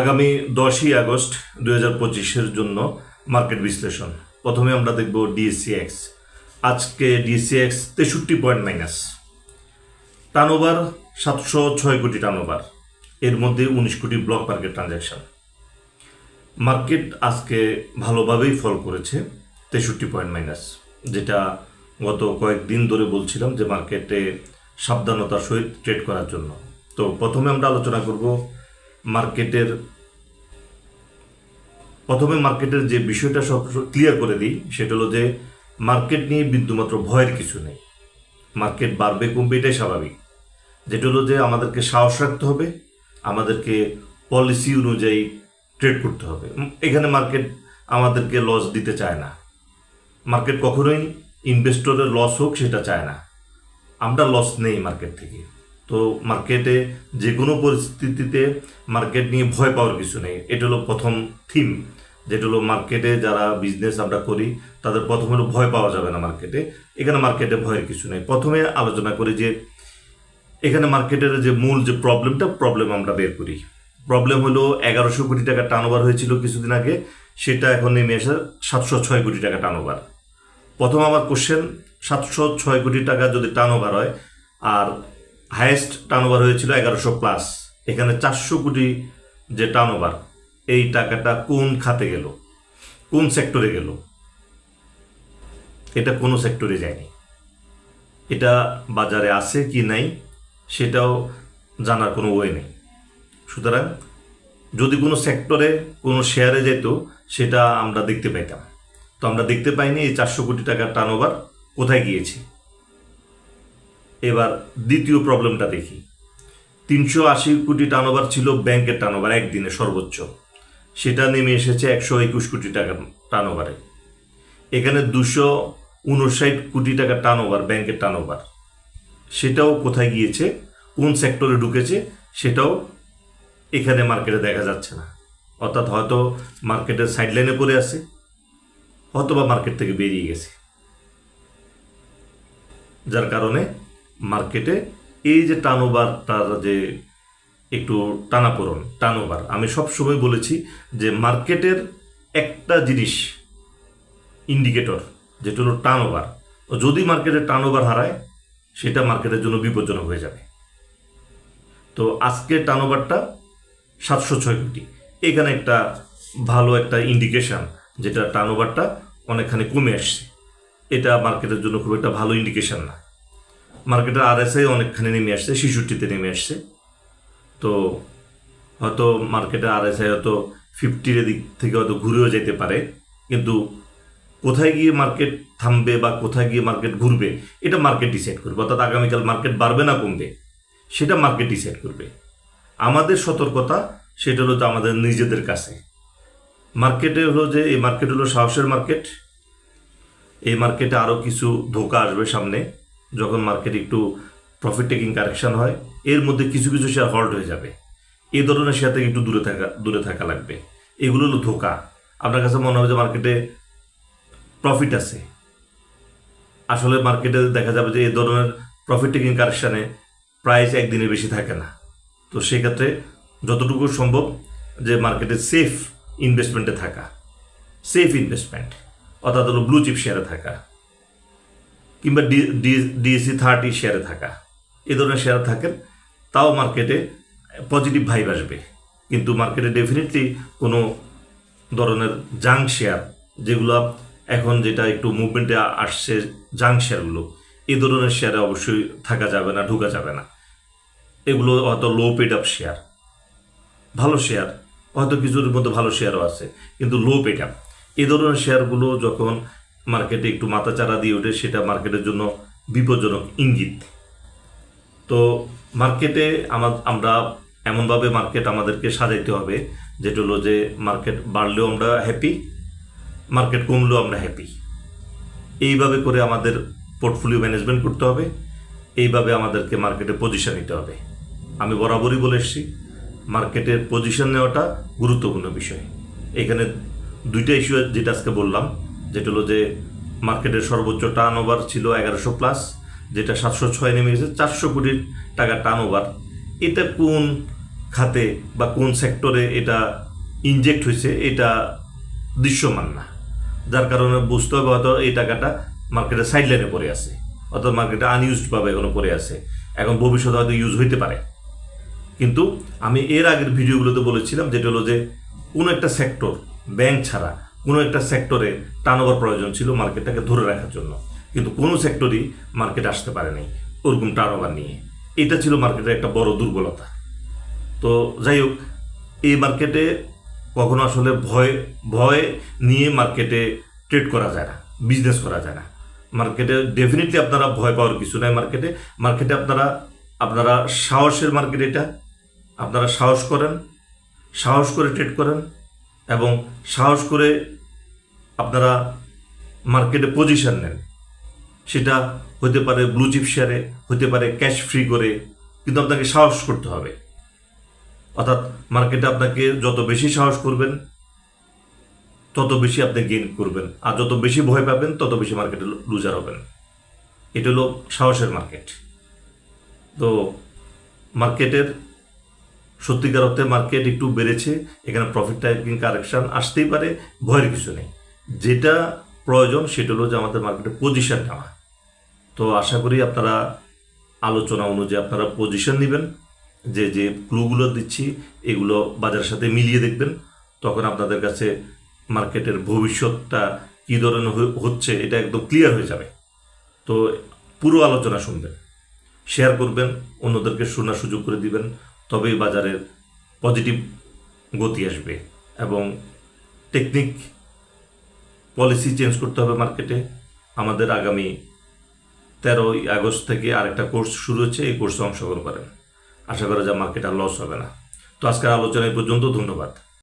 আগামী দশই আগস্ট দুই হাজার পঁচিশের জন্য মার্কেট বিশ্লেষণ। প্রথমে আমরা দেখব ডিএসসিএক্স আজকে ডিএসসিএক্স তেষট্টি পয়েন্ট মাইনাস। টার্নওভার সাতশো ছয় কোটি টার্নওভার। এর মধ্যে উনিশ কোটি ব্লক মার্কেট ট্রানজ্যাকশন মার্কেট আজকে ভালোভাবেই ফল করেছে, তেষট্টি পয়েন্ট মাইনাস। যেটা গত কয়েকদিন ধরে বলছিলাম যে মার্কেটে সাবধানতার সহিত ট্রেড করার জন্য। তো প্রথমে আমরা আলোচনা করব মার্কেটের, প্রথমে মার্কেটের যে বিষয়টা সব ক্লিয়ার করে দিই, সেটা হলো যে মার্কেট নিয়ে বিন্দুমাত্র ভয়ের কিছু নেই। মার্কেট বাড়বে, কমবে, এটাই স্বাভাবিক। যেটা হলো যে আমাদেরকে সাহস রাখতে হবে, আমাদেরকে পলিসি অনুযায়ী ট্রেড করতে হবে। এখানে মার্কেট আমাদেরকে লস দিতে চায় না। মার্কেট কখনোই ইনভেস্টরের লস হোক, সেটা চায় না। আমরা লস নেই মার্কেট থেকে। তো মার্কেটে যে কোনো পরিস্থিতিতে মার্কেট নিয়ে ভয় পাওয়ার কিছু নেই। এটা হলো প্রথম থিম যেটা হলো মার্কেটে যারা বিজনেস আমরা করি, তাদের প্রথম হলো ভয় পাওয়া যাবে না মার্কেটে এখানে মার্কেটে ভয়ের কিছু নেই। প্রথমে আলোচনা করি যে, এখানে মার্কেটের যে মূল যে প্রবলেমটা প্রবলেম আমরা বের করি। প্রবলেম হলো এগারোশো কোটি টাকা টার্নওভার হয়েছিল কিছুদিন আগে, সেটা এখন নেমে এসে সাতশো ছয় কোটি টাকা টার্নওভার প্রথম আমার কোশ্চেন সাতশো ছয় কোটি টাকা যদি টার্নওভার হয়, আর হায়েস্ট টার্নওভার হয়েছিল এগারোশো প্লাস এখানে চারশো কোটি যে টার্নওভার এই টাকাটা কোন খাতে গেল? কোন সেক্টরে গেল? এটা কোনো সেক্টরে যায়নি। এটা বাজারে আছে কি নাই, সেটাও জানার কোনো ওয়ে নেই। সুতরাং যদি কোনো সেক্টরে কোনো শেয়ারে যেত, সেটা আমরা দেখতে পাইতাম। তো আমরা দেখতে পাইনি এই চারশো কোটি টাকার টার্নওভার কোথায় গিয়েছে। এবার দ্বিতীয় প্রবলেমটা দেখি। তিনশো আশি কোটি টার্নওভার ছিল ব্যাংকের টার্নওভার একদিনে সর্বোচ্চ। সেটা নেমে এসেছে একশো একুশ কোটি টাকার টার্নওভারে এখানে দুশো উনষাট কোটি টাকার টার্নওভার ব্যাংকের টার্নওভার সেটাও কোথায় গিয়েছে? কোন সেক্টরে ঢুকেছে? সেটাও এখানে মার্কেটে দেখা যাচ্ছে না। অর্থাৎ হয়তো মার্কেটের সাইডলাইনে পড়ে আছে হয়তো বা মার্কেট থেকে বেরিয়ে গেছে। যার কারণে মার্কেটে এই যে টার্নওভার তার যে একটু টানাপোড়ন টার্নওভার আমি সব সময় বলেছি যে মার্কেটের একটা জিনিস ইন্ডিকেটর যেটা হলো টার্নওভার যদি মার্কেটে টার্নওভার হারায়, সেটা মার্কেটের জন্য বিপজ্জনক হয়ে যাবে। তো আজকে টার্নওভারটা সাতশো ছয় কোটি। এখানে একটা ভালো একটা ইন্ডিকেশন যেটা টার্নওভারটা অনেকখানি কমে আসছে। এটা মার্কেটের জন্য খুব একটা ভালো ইন্ডিকেশন না। মার্কেটের আর আরএসআই অনেকখানি নেমে আসছে শিশুটিতে নেমে আসছে। তো হয়তো মার্কেটে আরএসআই হয়তো ফিফটির দিক থেকে হয়তো ঘুরেও যেতে পারে, কিন্তু কোথায় গিয়ে মার্কেট থামবে বা কোথায় গিয়ে মার্কেট ঘুরবে, এটা মার্কেট ডিসাইড করবে। অর্থাৎ আগামীকাল মার্কেট বাড়বে না কমবে, সেটা মার্কেট ডিসাইড করবে। আমাদের সতর্কতা, সেটা হলো তো আমাদের নিজেদের কাছে। মার্কেটে হলো যে, এই মার্কেট হলো সাহসের মার্কেট। এই মার্কেটে আরও কিছু ধোকা আসবে সামনে। যখন মার্কেট একটু প্রফিট টেকিং কারেকশন হয়, এর মধ্যে কিছু কিছু শেয়ার হল্ট হয়ে যাবে। এ ধরনের শেয়ার থেকে একটু দূরে থাকা দূরে থাকা লাগবে। এগুলো হলো ধোকা। আপনার কাছে মনে হবে যে মার্কেটে প্রফিট আছে। আসলে মার্কেটে দেখা যাবে যে এ ধরনের প্রফিট টেকিং কারেকশানে প্রাইস একদিনের বেশি থাকে না। তো সেক্ষেত্রে যতটুকু সম্ভব যে মার্কেটে সেফ ইনভেস্টমেন্টে থাকা। সেফ ইনভেস্টমেন্ট অর্থাৎ হলো ব্লু চিপ শেয়ারে থাকা। কিংবা ডিএসসি থার্টি শেয়ারে থাকা। এ ধরনের শেয়ার থাকেন, তাও মার্কেটে পজিটিভ ভাইব আসবে। কিন্তু মার্কেটে ডেফিনেটলি কোনো ধরনের জাঙ্ক শেয়ার যেগুলো এখন যেটা একটু মুভমেন্টে আসছে জাঙ্ক শেয়ারগুলো এই ধরনের শেয়ারে অবশ্যই থাকা যাবে না, ঢোকা যাবে না। এগুলো হয়তো লো পেড আপ শেয়ার ভালো শেয়ার হয়তো কিছুর মধ্যে ভালো শেয়ারও আছে, কিন্তু লো পেড আপ এই ধরনের শেয়ারগুলো যখন মার্কেটে একটু মাথাচাড়া দিয়ে ওঠে, সেটা মার্কেটের জন্য বিপজ্জনক ইঙ্গিত। তো মার্কেটে আমার আমরা এমনভাবে মার্কেট আমাদেরকে সাজাইতে হবে, যেটা হলো যে মার্কেট বাড়লেও আমরা হ্যাপি মার্কেট কমলেও আমরা হ্যাপি এইভাবে করে আমাদের পোর্টফোলিও ম্যানেজমেন্ট করতে হবে, এইভাবে আমাদেরকে মার্কেটে পজিশন নিতে হবে। আমি বরাবরই বলে এসেছি মার্কেটের পজিশন নেওয়াটা গুরুত্বপূর্ণ বিষয়। এখানে দুইটা ইস্যু যেটা আজকে বললাম যেটা হলো যে মার্কেটের সর্বোচ্চ টার্ন ওভার ছিল এগারোশো প্লাস যেটা সাতশো ছয় নেমে গেছে, চারশো কোটি টাকা টার্ন ওভার এটা কোন খাতে বা কোন সেক্টরে এটা ইনজেক্ট হয়েছে, এটা দৃশ্যমান না। যার কারণে বুঝতে হবে হয়তো এই টাকাটা মার্কেটে সাইড লাইনে পড়ে আছে, অর্থাৎ মার্কেটে আনইউজড ভাবে এখনও পড়ে আছে। এখন ভবিষ্যতে হয়তো ইউজ হইতে পারে। কিন্তু আমি এর আগের ভিডিওগুলোতে বলেছিলাম, যেটা হলো যে কোনো একটা সেক্টর ব্যাংক ছাড়া কোনো একটা সেক্টরে টার্নওভার প্রয়োজন ছিল মার্কেটটাকে ধরে রাখার জন্য। কিন্তু কোনো সেক্টরই মার্কেটে আসতে পারে নাই ওরকম টার্নওভার নিয়ে। এটা ছিল মার্কেটের একটা বড় দুর্বলতা। তো যাই হোক, এই মার্কেটে কখনো আসলে ভয় ভয় নিয়ে মার্কেটে ট্রেড করা যায় না বিজনেস করা যায় না। মার্কেটে ডেফিনেটলি আপনারা ভয় পাওয়ার কিছু নাই মার্কেটে মার্কেটে আপনারা আপনারা সাহসের মার্কেট এটা। আপনারা সাহস করেন, সাহস করে ট্রেড করেন। এবং সাহস করে আপনারা মার্কেটে পজিশন নেন। সেটা হতে পারে ব্লু চিপ শেয়ারে হতে পারে ক্যাশ ফ্রি করে, কিন্তু আপনাকে সাহস করতে হবে। অর্থাৎ মার্কেটে আপনাকে যত বেশি সাহস করবেন, তত বেশি আপনি গেইন করবেন। আর যত বেশি ভয় পাবেন, তত বেশি মার্কেটে লুজার হবেন। এটা হলো সাহসের মার্কেট। তো মার্কেটের সত্যিকার অর্থে মার্কেট একটু বেড়েছে, এখানে প্রফিট টাইপিং কারেকশন আসতেই পারে, ভয়ের কিছু নেই। যেটা প্রয়োজন সেটা হলো যে আমাদের মার্কেটে পজিশন নেওয়া। তো আশা করি আপনারা আলোচনা অনুযায়ী আপনারা পজিশন নেবেন, যে যে ক্লুগুলো দিচ্ছি, এগুলো বাজারের সাথে মিলিয়ে দেখবেন, তখন আপনাদের কাছে মার্কেটের ভবিষ্যৎটা কী ধরনের হচ্ছে এটা একদম ক্লিয়ার হয়ে যাবে। তো পুরো আলোচনা শুনবেন শেয়ার করবেন, অন্যদেরকে শোনার সুযোগ করে দিবেন তবেই বাজারের পজিটিভ গতি আসবে এবং টেকনিক পলিসি চেঞ্জ করতে হবে মার্কেটে। আমাদের আগামী তেরোই আগস্ট থেকে আরেকটা কোর্স শুরু হচ্ছে, এই কোর্সে অংশগ্রহণ করেন। আশা করা যায় মার্কেট আর লস হবে না। তো আজকের আলোচনা এই পর্যন্ত, ধন্যবাদ।